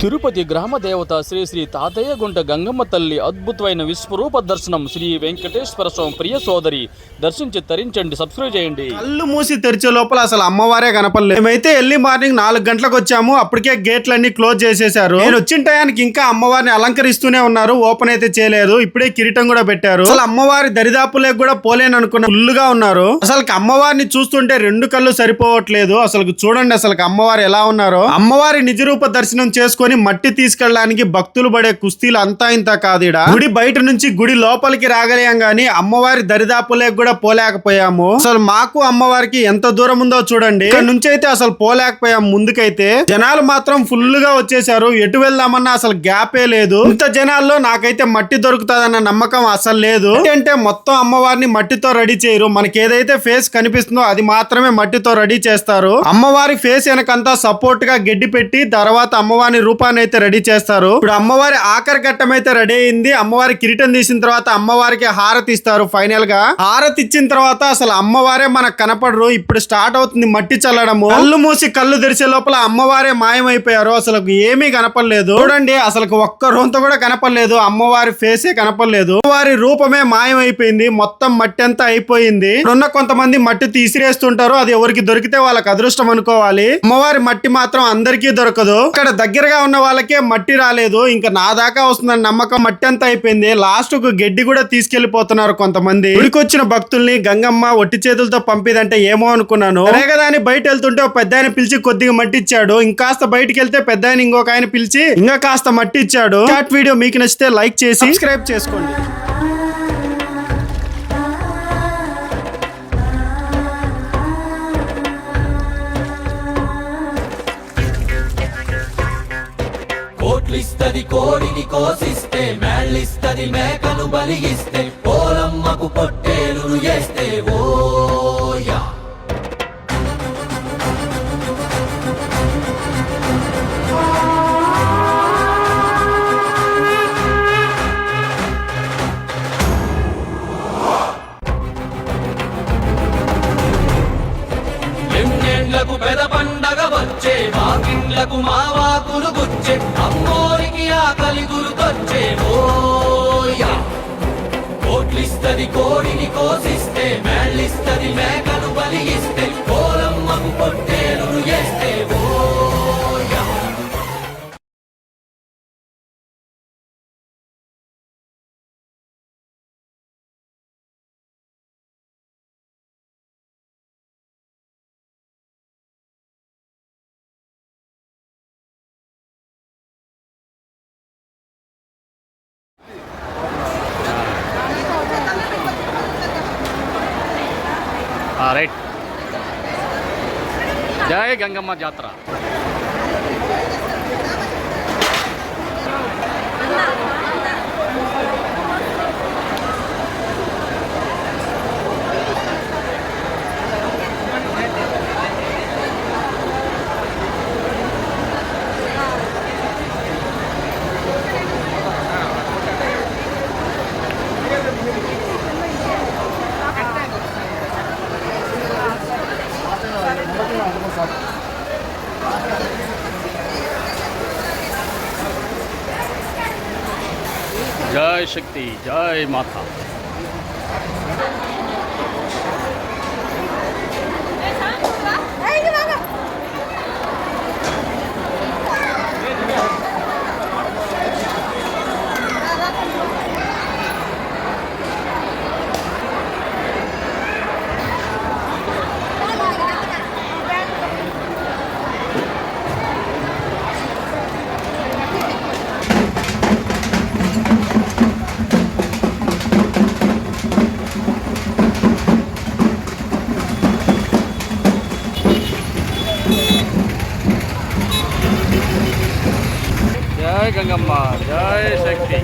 తిరుపతి గ్రామ దేవత శ్రీ శ్రీ తాతయ్య గుంట గంగమ్మ తల్లి అద్భుతమైన విశ్వరూప దర్శనం శ్రీ వెంకటేశ్వర స్వామి ప్రియ సోదరి. దర్శించి తరించండి సబ్స్క్రైబ్ చేయండి. కళ్ళు మూసి తెరిచే లోపల అసలు అమ్మవారే కనపడలేదు మేమైతే ఎర్లీ మార్నింగ్ నాలుగు గంటలకు వచ్చాము. అప్పటికే గేట్లన్నీ క్లోజ్ చేసేశారు. నేను వచ్చిన టయానికి ఇంకా అమ్మవారిని అలంకరిస్తూనే ఉన్నారు. ఓపెన్ అయితే చేయలేదు. ఇప్పుడే కిరీటం కూడా పెట్టారు. అసలు అమ్మవారి దరిదాపులకు కూడా పోలేను అనుకున్న ఫుల్గా ఉన్నారు. అసలు అమ్మవారిని చూస్తుంటే రెండు కళ్ళు సరిపోవట్లేదు. అసలు చూడండి అసలు అమ్మవారు ఎలా ఉన్నారో. అమ్మవారి నిజరూప దర్శనం చేసుకొని మట్టి తీసుకెళ్ళడానికి భక్తులు పడే కుస్తీలు అంతా ఇంత కాదు గుడి బయట నుంచి గుడి లోపలికి రాగలేం గాని అమ్మవారి దరిదాపులే కూడా పోలేకపోయాము. అసలు మాకు అమ్మవారికి ఎంత దూరం ఉందో చూడండి. ఇక్కడ నుంచి అయితే అసలు పోలేకపోయాం ముందుకైతే. జనాలు మాత్రం ఫుల్గా వచ్చేసారు. ఎటు వెళ్దామన్నా అసలు గ్యాపే లేదు. ఇంత జనాల్లో నాకైతే మట్టి దొరుకుతుందన్న నమ్మకం అసలు లేదు. ఏంటంటే మొత్తం అమ్మవారిని మట్టితో రెడీ చేయరు. మనకి ఏదైతే ఫేస్ కనిపిస్తుందో అది మాత్రమే మట్టితో రెడీ చేస్తారు. అమ్మవారి ఫేస్ వెనకంతా సపోర్ట్గా గడ్డి పెట్టి తర్వాత అమ్మవారిని రూప రూపాన్ని అయితే రెడీ చేస్తారు. ఇప్పుడు అమ్మవారి ఆఖరి ఘట్టం అయితే రెడీ అయింది. అమ్మవారి కిరీటం తీసిన తర్వాత అమ్మవారికి హారతి ఇస్తారు ఫైనల్గా. హారతి ఇచ్చిన తర్వాత అసలు అమ్మవారే మనకు కనపడరు. ఇప్పుడు స్టార్ట్ అవుతుంది మట్టి చల్లడము. కళ్ళు మూసి కళ్ళు తెరిచే లోపల అమ్మవారే మాయమైపోయారు. అసలు ఏమీ కనపడలేదు. చూడండి అసలు ఒక్క రొంత కూడా కనపడలేదు. అమ్మవారి ఫేసే కనపడలేదు. అమ్మవారి రూపమే మాయమైపోయింది. మొత్తం మట్టి అంతా అయిపోయింది. ఉన్న కొంతమంది మట్టి తీసిరేస్తుంటారు. అది ఎవరికి దొరికితే వాళ్ళకి అదృష్టం అనుకోవాలి. అమ్మవారి మట్టి మాత్రం అందరికీ దొరకదు. ఇక్కడ దగ్గరగా ఉన్న వాళ్ళకే మట్టి రాలేదు. ఇంకా నా దాకా వస్తుందని నమ్మకం మట్టి అంతా అయిపోయింది. లాస్ట్కు గడ్డి కూడా తీసుకెళ్ళిపోతున్నారు కొంతమంది. గుడికి వచ్చిన భక్తుల్ని గంగమ్మ ఒట్టి చేతులతో పంపిదంటే ఏమో అనుకున్నాను. అదే కదా అని బయట వెళ్తుంటే ఒక పెద్ద ఆయన పిలిచి కొద్దిగా మట్టి ఇచ్చాడు. ఇంకాస్త బయటికి వెళ్తే పెద్ద ఆయన ఇంకొక ఆయన పిలిచి ఇంకా కాస్త మట్టి ఇచ్చాడు. షార్ట్ వీడియో మీకు నచ్చితే లైక్ చేసి సబ్స్క్రైబ్ చేసుకోండి. కోట్లిస్తది కోడిని కోసిస్తే మేళ్ళిస్తది మేకను బలిగిస్తే పోలమ్మకు పొట్టేలును చేస్తే ఓయా వచ్చే మాకిండ్లకు మావాకులు గుచ్చే. అమ్మోరికి ఆకలి గురుకొచ్చే. కోట్లిస్తది కోడిని కోసిస్తే మేళ్ళిస్తది మేకను బలిగిస్తే కోలమ్మకు పొట్టేలు చేస్తే ఓ రైట్ జయ గంగమ్మ జాతర જય શક્તિ જય માતા. ગંગમ્મા જય શક્તિ